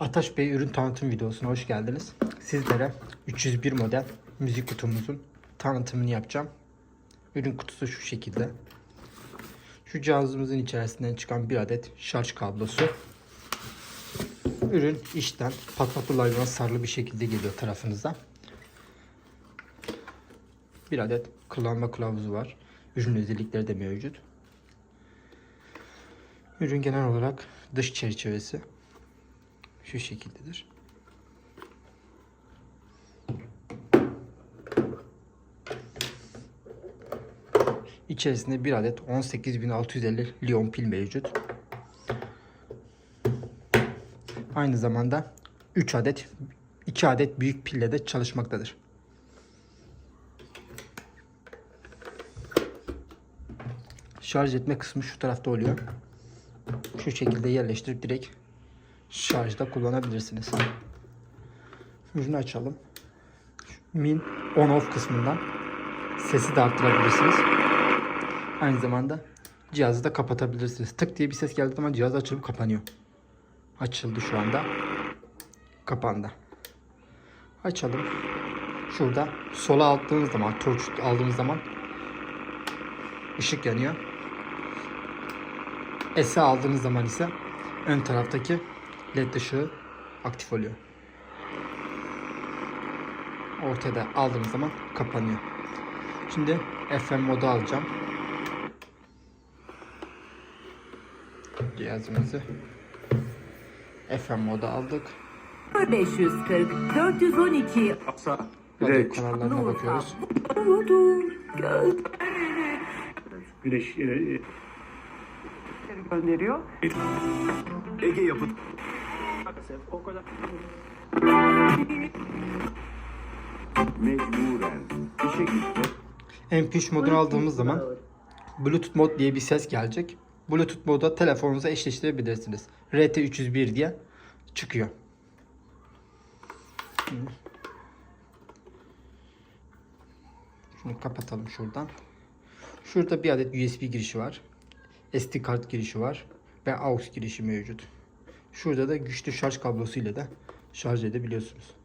Ataş Bey ürün tanıtım videosuna hoş geldiniz. Sizlere 301 model müzik kutumuzun tanıtımını yapacağım. Ürün kutusu şu şekilde. Şu cihazımızın içerisinden çıkan bir adet şarj kablosu. Ürün işten patlatlı laylona sarılı bir şekilde geliyor tarafınıza. Bir adet kullanma kılavuzu var. Ürün özellikleri de mevcut. Ürün genel olarak dış çerçevesi şu şekildedir. İçerisinde bir adet 18650 liyon pil mevcut. Aynı zamanda 3 adet 2 adet büyük pille de çalışmaktadır. Şarj etme kısmı şu tarafta oluyor. Şu şekilde yerleştirip direkt şarjda kullanabilirsiniz. Ürünü açalım. Min on off kısmından sesi de arttırabilirsiniz. Aynı zamanda cihazı da kapatabilirsiniz. Tık diye bir ses geldiği zaman cihaz açılıp kapanıyor. Açıldı şu anda. Kapandı. Açalım. Şurada sola aldığınız zaman, torç aldığınız zaman ışık yanıyor. S'e aldığınız zaman ise ön taraftaki led ışığı aktif oluyor. Ortada aldığınız zaman kapanıyor. Şimdi FM modu alacağım. Cihazımızı FM modu aldık. 540 412 Aksa. Evet. kanallarına bakıyoruz. Güneş e, e, gönderiyor. Ege yapıt. Mecburen. İşe gitti. MP3 modunu aldığımız zaman Bluetooth mod diye bir ses gelecek. Bluetooth moda telefonunuza eşleştirebilirsiniz. RT301 diye çıkıyor. Şunu kapatalım şuradan. Şurada bir adet USB girişi var. SD kart girişi var. Ve AUX girişi mevcut. Şurada da güçlü şarj kablosu ile de şarj edebiliyorsunuz.